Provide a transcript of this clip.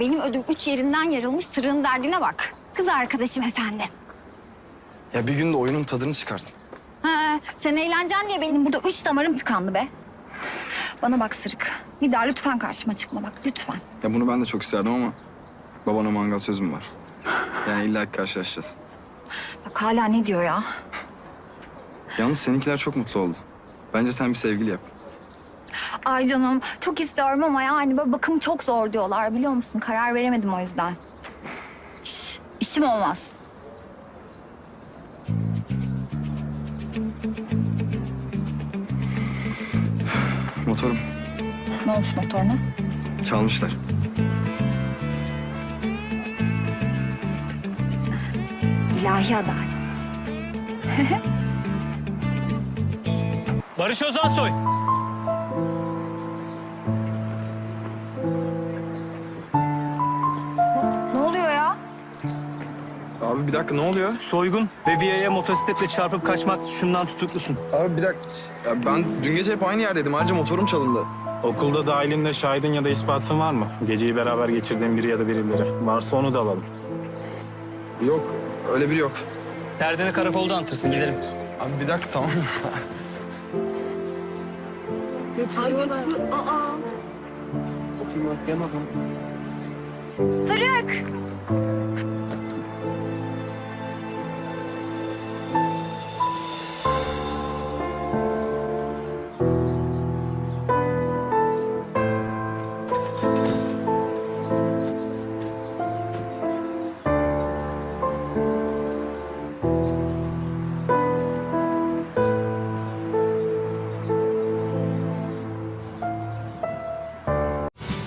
ödüm üç yerinden yarılmış sırrın derdine bak. Kız arkadaşım efendim. Ya bir gün de oyunun tadını çıkart. Ha, sen eğleneceksin diye benim burada üç damarım tıkandı be. Bana bak Sırık. Bir daha lütfen karşıma çıkma bak lütfen. Ya bunu ben de çok isterdim ama babana mangal sözüm var. Yani illa ki karşılaşacağız. Bak hala ne diyor ya? Yalnız seninkiler çok mutlu oldu. Bence sen bir sevgili yap. Ay canım çok istiyorum ama yani böyle bakım çok zor diyorlar biliyor musun? Karar veremedim o yüzden. Şş, işim olmaz. Motorum Ne olmuş motoruna? çalmışlar. İlahi adalet. Barış Ozansoy. Abi bir dakika ne oluyor? Soygun ve bir yaya motosikletle çarpıp kaçmak suçundan tutuklusun. Abi bir dakika. Ya ben dün gece hep aynı yerdeydim. Ayrıca motorum çalındı. Okulda dahilinde şahidin ya da ispatın var mı? Geceyi beraber geçirdiğin biri ya da birileri. Varsa onu da alalım. Yok öyle biri yok. Derdini karakolda anlatırsın gidelim. Abi bir dakika tamam. Sırık!